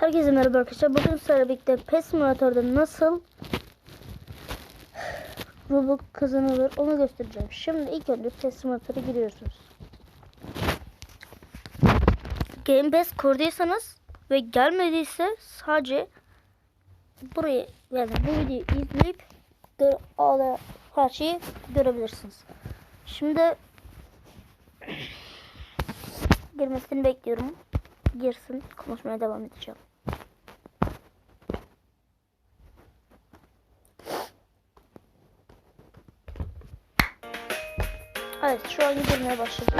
Herkese merhaba arkadaşlar. Bugün sizlerle birlikte PES Simulator'da nasıl Robux kazanılır onu göstereceğim. Şimdi ilk önce PES Simulator'a giriyorsunuz. Game Pass kurduysanız ve gelmediyse sadece burayı yani bu videoyu izleyip gör, her şeyi görebilirsiniz. Şimdi girmesini bekliyorum. Girsin. Konuşmaya devam edeceğim. Evet şu an girmeye başladı.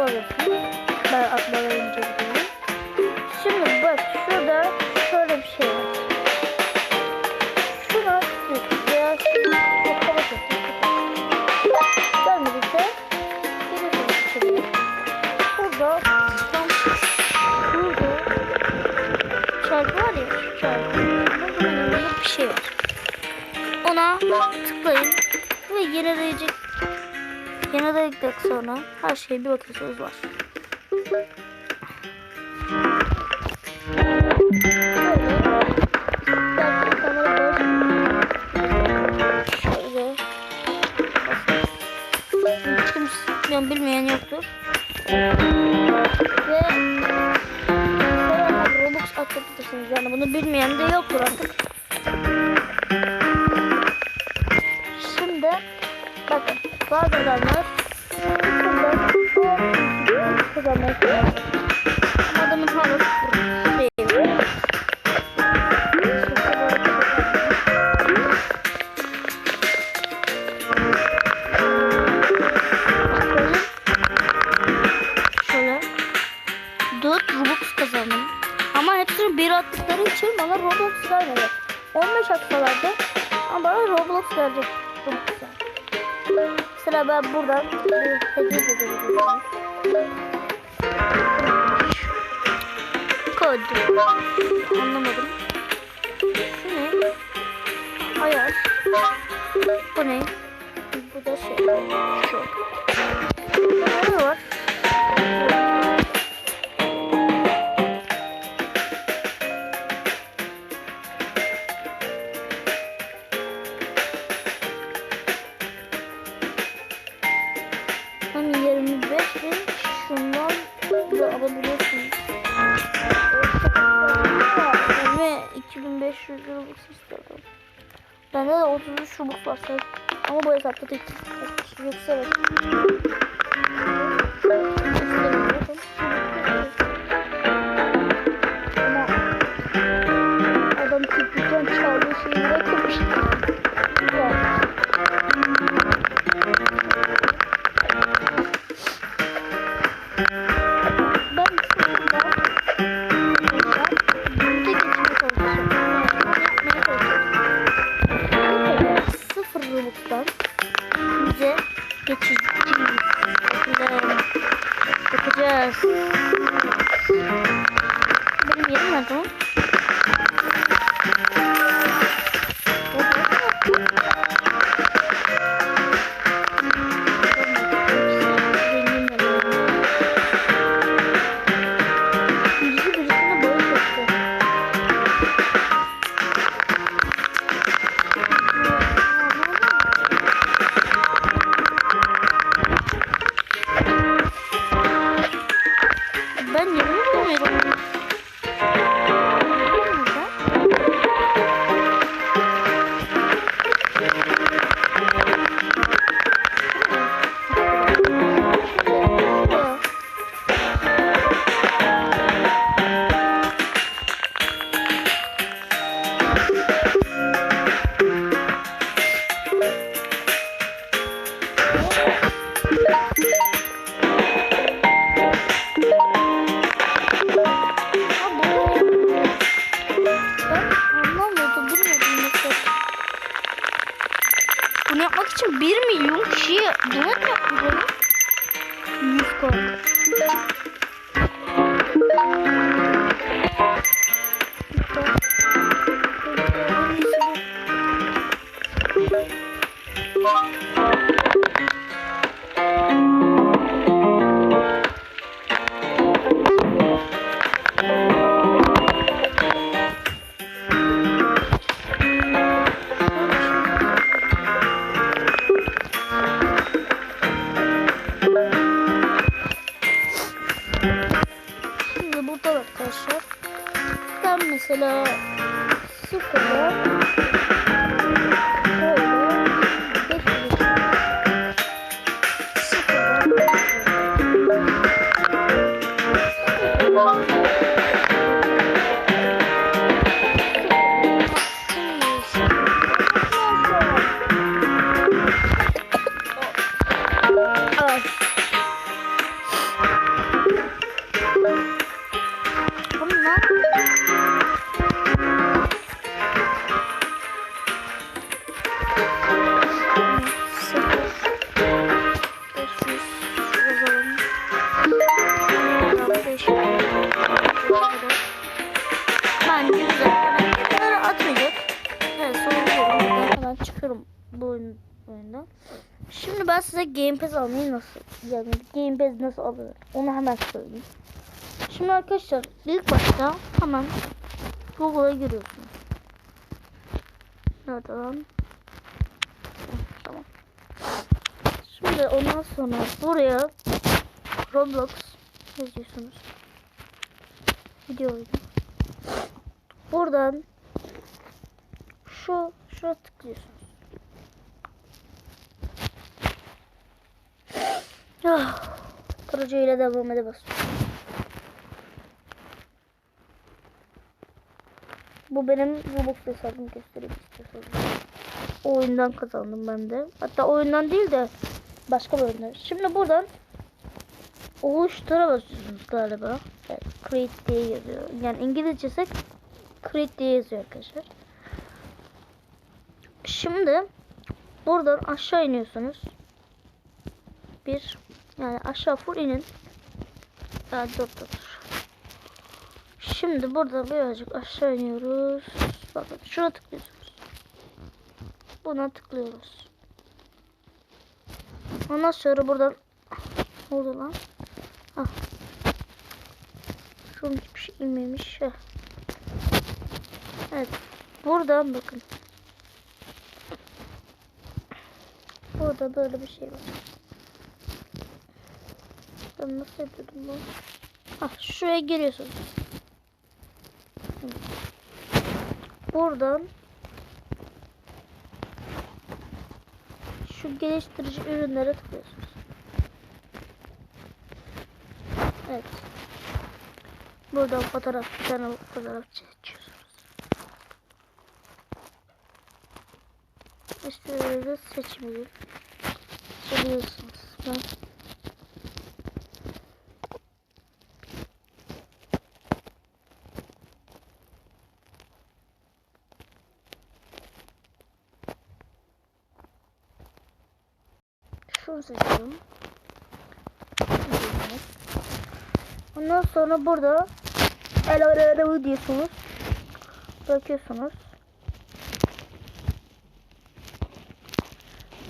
Olabilirsiniz. Ben atmalarınca gidiyorum. Şimdi bak şurada şöyle bir şey var. Şuna şuna kapat etsin. Gelmediyse giriyorsunuz içeriye. Burada tam şurada çarpı var ya şu çarpı. Burada bir şey var. Ona tıklayın ve yenileyecek. Yeniledikten sonra her şeye bir bakıyorsunuz var. Bilmiyorum, bilmeyen yoktur. Ve Robux atabilirsiniz. Yani bunu bilmeyen de yoktur artık. Bazı adamlar çalışıyor. Adamın havası değil. Şöyle 4 Robux kazandım. Ama hepsini bir attıkları için bana Robux gelmedi. 15 atsalardı ama bana Roblox gelecek. Robux yani. Mesela ben buradan. Kod. Anlamadım. Robux var sadece. Ama bu hesapta tek yoksa evet. 1 milyon kişiye donat yapmış onu. 100 koy. Thank you. Mesela sıfırda böyle beş oyundan. Şimdi ben size Game Pass almayı nasıl yani Game Pass nasıl alınır onu hemen söyleyeyim. Şimdi arkadaşlar ilk başta hemen Google'a giriyorsunuz. Nerede lan? Tamam. Şimdi ondan sonra buraya Roblox yazıyorsunuz. Video oyunu. Buradan şu şuna tıklıyorsunuz. Ah, Projeyle devam ede. Bu benim Roblox hesabımı göstereyim istiyorsanız. O oyundan kazandım ben de. Hatta oyundan değil de başka bir oyundan. Şimdi buradan oluştura basıyorsunuz galiba. Evet, create diye yazıyor. Yani İngilizcesi create diye yazıyor arkadaşlar. Şimdi buradan aşağı iniyorsunuz. Bir yani aşağı full inin. Evet, dur dur. Şimdi burada birazcık aşağı iniyoruz. Bakın şuna tıklıyorsunuz. Buna tıklıyoruz. Ondan sonra buradan ne oldu lan? Ah. Şunun hiçbir şey inmemiş. Heh. Evet. Buradan bakın. Burada böyle bir şey var. Ben nasıl yapıyordum bunu? Ah şuraya giriyorsunuz. Buradan şu geliştirici ürünlere tıklıyorsunuz. Evet. Buradan fotoğraf bir tane fotoğraf çekiyorsunuz. İşte böyle seçmeyi seçiyorsunuz. Ben şunu seçiyorum. Ondan sonra burada el ararı diyorsunuz. Bakıyorsunuz.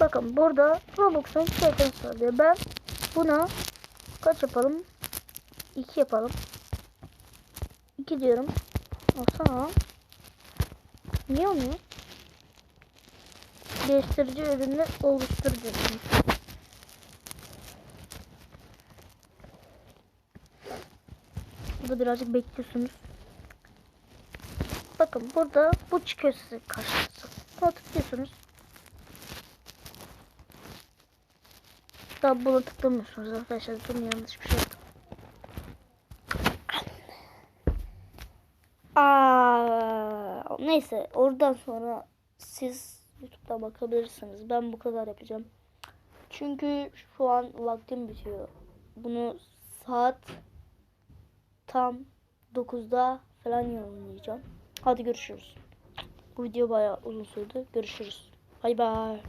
Bakın burada Robux'un fiyatını söylüyor. Ben buna kaç yapalım? 2 yapalım. 2 diyorum. Olsana. Niye olmuyor? Değiştirici ürünü oluştur Burada birazcık bekliyorsunuz. Bakın burada bu çıkıyor size karşınıza. Buna tıklıyorsunuz. Daha buna tıklamıyorsunuz arkadaşlar. Bunu yanlış bir şey yaptım. Aa, neyse oradan sonra siz YouTube'da bakabilirsiniz. Ben bu kadar yapacağım. Çünkü şu an vaktim bitiyor. Bunu saat tam 9'da falan yayınlayacağım. Hadi görüşürüz. Bu video bayağı uzun sürdü. Görüşürüz. Bay bay.